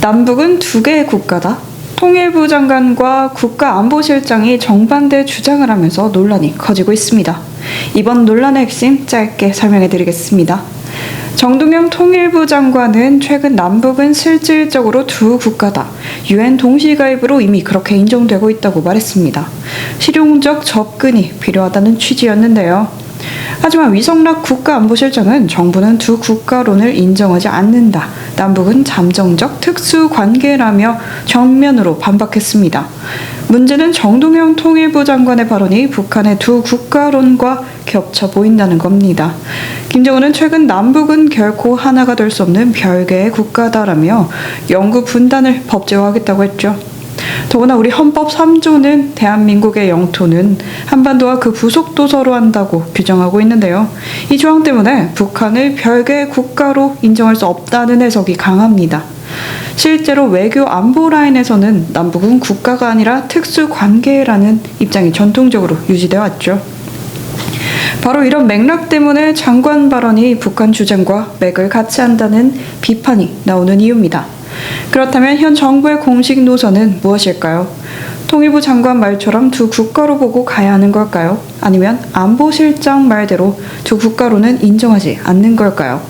남북은 두 개의 국가다. 통일부 장관과 국가안보실장이 정반대 주장을 하면서 논란이 커지고 있습니다. 이번 논란의 핵심 짧게 설명해 드리겠습니다. 정동영 통일부 장관은 최근 남북은 실질적으로 두 국가다. 유엔 동시가입으로 이미 그렇게 인정되고 있다고 말했습니다. 실용적 접근이 필요하다는 취지였는데요. 하지만 위성락 국가안보실장은 정부는 두 국가론을 인정하지 않는다. 남북은 잠정적 특수 관계라며 정면으로 반박했습니다. 문제는 정동영 통일부 장관의 발언이 북한의 두 국가론과 겹쳐 보인다는 겁니다. 김정은은 최근 남북은 결코 하나가 될 수 없는 별개의 국가다라며 영구 분단을 법제화하겠다고 했죠. 더구나 우리 헌법 3조는 대한민국의 영토는 한반도와 그 부속도 서로 한다고 규정하고 있는데요. 이 조항 때문에 북한을 별개의 국가로 인정할 수 없다는 해석이 강합니다. 실제로 외교 안보 라인에서는 남북은 국가가 아니라 특수 관계라는 입장이 전통적으로 유지되어 왔죠. 바로 이런 맥락 때문에 장관 발언이 북한 주장과 맥을 같이 한다는 비판이 나오는 이유입니다. 그렇다면 현 정부의 공식 노선은 무엇일까요? 통일부 장관 말처럼 두 국가로 보고 가야 하는 걸까요? 아니면 안보실장 말대로 두 국가로는 인정하지 않는 걸까요?